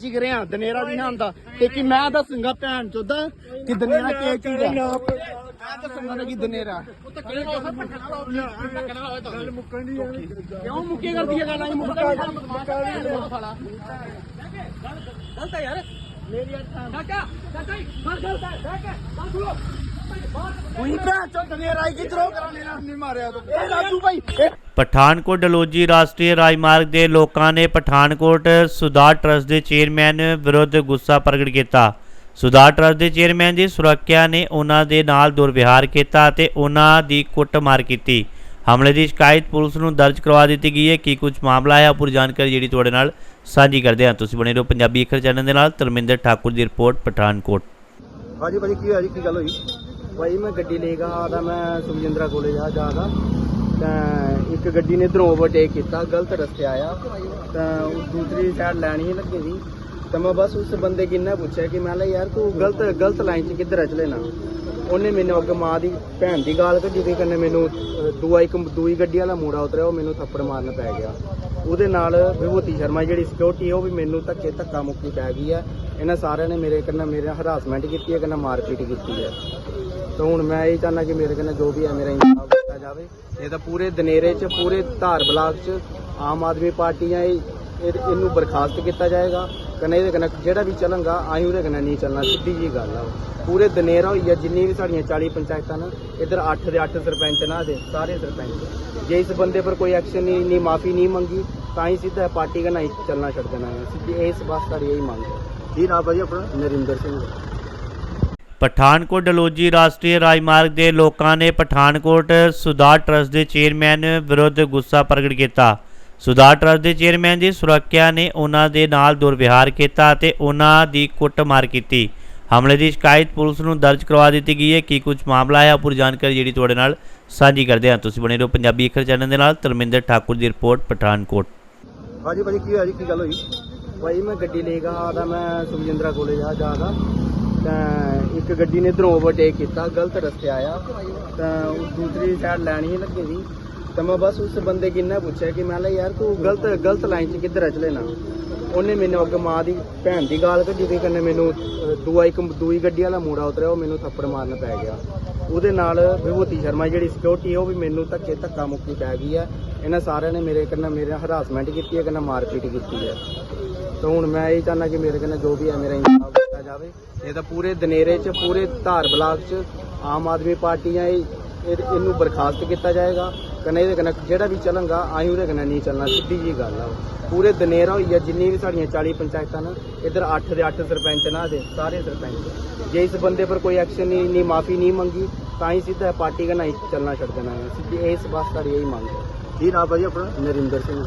ਜਿਗਰਿਆ ਦਨੇਰਾ ਨਹੀਂ ਨਾ ਹੁੰਦਾ। ਤੇ ਕਿ ਮੈਂ ਦੱਸੂਗਾ ਭੈਣ ਚੋਦਾ ਕਿ ਦਨੇਰਾ ਕੀ ਚੀਜ਼ ਹੈ ਮੈਂ ਦੱਸੂਗਾ ਕਿ ਦਨੇਰਾ। ਗੱਲ ਮੁੱਕਣ ਦੀ ਕਿਉਂ ਮੁੱਕੇ ਕਰਦੀ ਹੈ ਗੱਲ? ਆਈ ਮੁੱਕਾ ਗਲਤ ਹੈ ਯਾਰ ਮੇਰੀ ਅੱਖਾਂ ਚਾਚਾ ਚਾਚਾ ਹੀ ਮਾਰ ਗਲਤ ਹੈ ਬਹਿ ਕੇ ਗੱਲ ਸੁਣੋ। ਕੋਈ ਭੈਣ ਚੋ ਦਨੇਰਾ ਹੀ ਕਿਧਰੋਂ? ਕਰਾਣੇ ਨਾ ਨਹੀਂ ਮਾਰਿਆ ਤੂੰ। ਇਹ ਰਾਜੂ ਭਾਈ ਇਹ ਪਠਾਨਕੋਟ ਡਲੋਜੀ ਰਾਸ਼ਟਰੀ ਰਾਜਮਾਰਗ ਦੇ ਲੋਕਾਂ ਨੇ ਪਠਾਨਕੋਟ ਸੁਧਾਰ ਟਰਸਟ ਦੇ ਚੇਅਰਮੈਨ ਵਿਰੁੱਧ ਗੁੱਸਾ ਪ੍ਰਗਟ ਕੀਤਾ। ਸੁਧਾਰ ਟਰਸਟ ਦੇ ਚੇਅਰਮੈਨ ਦੀ ਸੁਰੱਖਿਆ ਨੇ ਉਹਨਾਂ ਦੇ ਨਾਲ ਦੁਰਵਿਹਾਰ ਕੀਤਾ ਅਤੇ ਉਹਨਾਂ ਦੀ ਕੁੱਟਮਾਰ ਕੀਤੀ। ਹਮਲੇ ਦੀ ਸ਼ਿਕਾਇਤ ਪੁਲਿਸ ਨੂੰ ਦਰਜ ਕਰਵਾ ਦਿੱਤੀ ਗਈ ਹੈ। ਕੀ ਕੁਝ ਮਾਮਲਾ ਹੈ ਪੂਰੀ ਜਾਣਕਾਰੀ ਜਿਹੜੀ ਤੁਹਾਡੇ ਨਾਲ ਸਾਂਝੀ ਕਰਦੇ ਹਾਂ। ਤੁਸੀਂ ਬਣੇ ਰਹੋ ਪੰਜਾਬੀ ਅੱਖਰ ਚੈਨਲ ਦੇ ਨਾਲ। ਧਰਮਿੰਦਰ ਠਾਕੁਰ ਦੀ ਰਿਪੋਰਟ ਪਠਾਨਕੋਟ। ਹਾਂਜੀ ਭਾਜੀ ਕੀ ਹੋਇਆ ਜੀ? ਕੀ ਗੱਲ ਹੋਈ? ਭਾਈ ਮੈਂ ਗੱਡੀ ਲੈ ਕੇ ਆਦਾ ਮੈਂ ਸੁਖਜਿੰਦਰਾ ਕਾਲਜ ਆ ਜਾਦਾ ਤਾਂ ਇੱਕ ਗੱਡੀ ਨੇ ਇਧਰੋਂ ਓਵਰਟੇਕ ਕੀਤਾ, ਗਲਤ ਰਸਤੇ ਆਇਆ। ਤਾਂ ਉਹ ਦੂਸਰੀ ਸਾਈਡ ਲੈਣੀ ਲੱਗੀ ਸੀ। ਤਾਂ ਮੈਂ ਬਸ ਉਸ ਬੰਦੇ ਕਿੰਨਾ ਪੁੱਛਿਆ ਕਿ ਮੈਂ ਲੈ ਯਾਰ, ਤੂੰ ਗਲਤ ਗਲਤ ਲਾਈਨ 'ਚ ਕਿੱਧਰ ਚਲੇ ਨਾ। ਉਹਨੇ ਮੈਨੂੰ ਅੱਗੇ ਮਾਂ ਦੀ ਭੈਣ ਦੀ ਗਾਲ ਕੱਢੀ ਤੇ ਕੰਨੇ ਮੈਨੂੰ ਦੂਆ ਇੱਕ, ਦੂਈ ਗੱਡੀ ਵਾਲਾ ਮੋੜਾ ਉਤਰਿਆ, ਉਹ ਮੈਨੂੰ ਥੱਪੜ ਮਾਰਨ ਪੈ ਗਿਆ। ਉਹਦੇ ਨਾਲ ਵਿਭੂਤੀ ਸ਼ਰਮਾ ਜਿਹੜੀ ਸਿਕਿਉਰਿਟੀ ਉਹ ਵੀ ਮੈਨੂੰ ਧੱਕੇ ਧੱਕਾ ਮੁੱਕੀ ਪੈ ਗਈ ਹੈ ਇਹਨਾਂ ਸਾਰਿਆਂ ਨੇ ਮੇਰੇ ਕੰਨਾਂ, ਮੇਰੇ ਹਰਾਸਮੈਂਟ ਕੀਤੀ ਹੈ ਕੰਨਾਂ ਮਾਰਪੀਟ ਕੀਤੀ ਹੈ ਤਾਂ ਹੁਣ ਮੈਂ ਇਹ ਚਾਹੁੰਦਾ ਕਿ ਮੇਰੇ ਕੰਨਾਂ ਜੋ ਵੀ ਹੈ ਮੇਰਾ ਇਨਸਾਫ ਕੀਤਾ ਜਾਵੇ। ਇਹ ਤਾਂ ਪੂਰੇ ਦਨੇਰੇ 'ਚ ਪੂਰੇ ਧਾਰ ਬਲਾਕ 'ਚ ਆਮ ਆਦਮੀ ਪਾਰਟੀ ਆ ਇਹ ਇਹ- ਇਹਨੂੰ ਬਰਖਾਸਤ ਕੀਤਾ ਜਾਏਗਾ। ਕਨੇ ਇਹਦੇ ਕਨੇ ਜਿਹੜਾ ਵੀ ਚੱਲਾਂਗਾ ਆਈ ਉਹਦੇ ਕਨੇ ਨਹੀਂ ਚੱਲਣਾ। ਸਿੱਧੀ ਜੀ ਗੱਲ ਆ। ਪੂਰੇ ਦਨੇਰਾ ਹੋਈ ਆ ਜਿੰਨੀ ਵੀ ਸਾਡੀਆਂ 40 ਪੰਚਾਇਤਾਂ ਨੇ ਇੱਧਰ 8 ਦੇ 8 ਸਰਪੰਚ ਨਾ ਦੇ ਸਾਰੇ ਸਰਪੰਚ। ਜੇ ਇਸ ਬੰਦੇ ਪਰ ਕੋਈ ਐਕਸ਼ਨ ਨਹੀਂ ਨਹੀਂ ਮਾਫੀ ਨਹੀਂ ਮੰਗੀ ਤਾਂ ਹੀ ਸਿੱਧਾ ਪਾਰਟੀ ਕਨਾ ਹੀ ਚੱਲਣਾ ਛੱਡ ਦੇਣਾ ਹੈ ਸਿੱਧੀ ਇਸ ਬਸ ਸਾਡੀ ਇਹੀ ਮੰਗ ਹੈ ਕੀ ਨਾਮ ਭਾਜੀ ਆਪਣਾ? ਨਰਿੰਦਰ ਸਿੰਘ। ਪਠਾਨਕੋਟ ਡਲੋਜੀ ਰਾਸ਼ਟਰੀ ਰਾਜਮਾਰਗ ਦੇ ਲੋਕਾਂ ਨੇ ਪਠਾਨਕੋਟ ਸੁਧਾਰ ਟਰਸਟ ਦੇ ਚੇਅਰਮੈਨ ਵਿਰੁੱਧ ਗੁੱਸਾ ਪ੍ਰਗਟ ਕੀਤਾ। ਸੁਧਾਰ ਟਰਸਟ ਦੇ ਚੇਅਰਮੈਨ ਦੀ ਸੁਰੱਖਿਆ ਨੇ ਉਹਨਾਂ ਦੇ ਨਾਲ ਦੁਰਵਿਹਾਰ ਕੀਤਾ ਅਤੇ ਉਹਨਾਂ ਦੀ ਕੁੱਟਮਾਰ ਕੀਤੀ। ਹਮਲੇ ਦੀ ਸ਼ਿਕਾਇਤ ਪੁਲਿਸ ਨੂੰ ਦਰਜ ਕਰਵਾ ਦਿੱਤੀ ਗਈ ਹੈ। ਕੀ ਕੁਝ ਮਾਮਲਾ ਹੈ ਪੂਰੀ ਜਾਣਕਾਰੀ ਜਿਹੜੀ ਤੁਹਾਡੇ ਨਾਲ ਸਾਂਝੀ ਕਰਦੇ ਹਾਂ। ਤੁਸੀਂ ਬਣੇ ਰਹੋ ਪੰਜਾਬੀ ਅੱਖਰ ਚੈਨਲ ਦੇ ਨਾਲ। ਧਰਮਿੰਦਰ ਠਾਕੁਰ ਦੀ ਰਿਪੋਰਟ ਪਠਾਨਕੋਟ। ਹਾਂਜੀ ਭਾਜੀ ਕੀ ਹੋਇਆ ਜੀ? ਕੀ ਗੱਲ ਹੋਈ? ਭਾਈ ਮੈਂ ਗੱਡੀ ਲੈ ਕੇ ਆਦਾ ਮੈਂ ਸੁਖਜਿੰਦਰਾ ਕਾਲਜ ਆ ਜਾਦਾ ਤਾਂ ਇੱਕ ਗੱਡੀ ਨੇ ਇਧਰੋਂ ਓਵਰਟੇਕ ਕੀਤਾ, ਗਲਤ ਰਸਤੇ ਆਇਆ। ਤਾਂ ਉਹ ਦੂਸਰੀ ਸਾਈਡ ਲੈਣੀ ਲੱਗੀ ਸੀ। ਤਾਂ ਮੈਂ ਬਸ ਉਸ ਬੰਦੇ ਕਿੰਨਾ ਪੁੱਛਿਆ ਕਿ ਮੈਂ ਲੈ ਯਾਰ, ਤੂੰ ਗਲਤ ਗਲਤ ਲਾਈਨ 'ਚ ਕਿੱਧਰ ਚਲੇ ਨਾ। ਉਹਨੇ ਮੈਨੂੰ ਅੱਗੇ ਮਾਂ ਦੀ ਭੈਣ ਦੀ ਗਾਲ ਕੱਢੀ ਤੇ ਕੰਨੇ ਮੈਨੂੰ ਦੂਆ ਇੱਕ, ਦੂਈ ਗੱਡੀ ਵਾਲਾ ਮੋੜਾ ਉਤਰਿਆ, ਉਹ ਮੈਨੂੰ ਥੱਪੜ ਮਾਰਨ ਪੈ ਗਿਆ। ਉਹਦੇ ਨਾਲ ਵਿਭੂਤੀ ਸ਼ਰਮਾ ਜਿਹੜੀ ਸਿਕਿਉਰਿਟੀ ਉਹ ਵੀ ਮੈਨੂੰ ਧੱਕੇ, ਧੱਕਾ ਮੁੱਕੀ ਪੈ ਗਈ ਹੈ ਇਹਨਾਂ ਸਾਰਿਆਂ ਨੇ ਮੇਰੇ ਕੰਨਾਂ, ਮੇਰੇ ਹਰਾਸਮੈਂਟ ਕੀਤੀ ਹੈ ਕੰਨਾਂ ਮਾਰਪੀਟ ਕੀਤੀ ਹੈ ਤਾਂ ਹੁਣ ਮੈਂ ਇਹ ਚਾਹੁੰਦਾ ਕਿ ਮੇਰੇ ਕੰਨਾਂ ਜੋ ਵੀ ਹੈ ਮੇਰਾ ਇਨਸਾਫ ਜਾਵੇ। ਇਹ ਤਾਂ ਪੂਰੇ ਦਨੇਰੇ 'ਚ ਪੂਰੇ ਧਾਰ ਬਲਾਕ 'ਚ ਆਮ ਆਦਮੀ ਪਾਰਟੀ ਆ ਇਹ ਇਹ- ਇਹਨੂੰ ਬਰਖਾਸਤ ਕੀਤਾ ਜਾਏਗਾ। ਕਨੇ ਇਹਦੇ ਕਨੇ ਜਿਹੜਾ ਵੀ ਚੱਲਾਂਗਾ ਆਈ ਉਹਦੇ ਕਨੇ ਨਹੀਂ ਚੱਲਣਾ। ਸਿੱਧੀ ਜੀ ਗੱਲ ਆ ਪੂਰੇ ਦਨੇਰਾ ਹੋਈ ਆ ਜਿੰਨੀ ਵੀ ਸਾਡੀਆਂ 40 ਪੰਚਾਇਤਾਂ ਨੇ ਇੱਧਰ 8 ਦੇ 8 ਸਰਪੰਚ ਨਾ ਦੇ ਸਾਰੇ ਸਰਪੰਚ। ਜੇ ਇਸ ਬੰਦੇ ਪਰ ਕੋਈ ਐਕਸ਼ਨ ਨਹੀਂ ਨਹੀਂ ਮਾਫੀ ਨਹੀਂ ਮੰਗੀ ਤਾਂ ਹੀ ਸਿੱਧਾ ਪਾਰਟੀ ਕਨਾ ਚੱਲਣਾ ਛੱਡ ਦੇਣਾ ਹੈ। ਸਿੱਧੀ ਇਸ ਬਸ ਸਾਡੀ ਇਹੀ ਮੰਗ ਹੈ। ਕੀ ਨਾਮ ਭਾਜੀ ਆਪਣਾ? ਨਰਿੰਦਰ ਸਿੰਘ।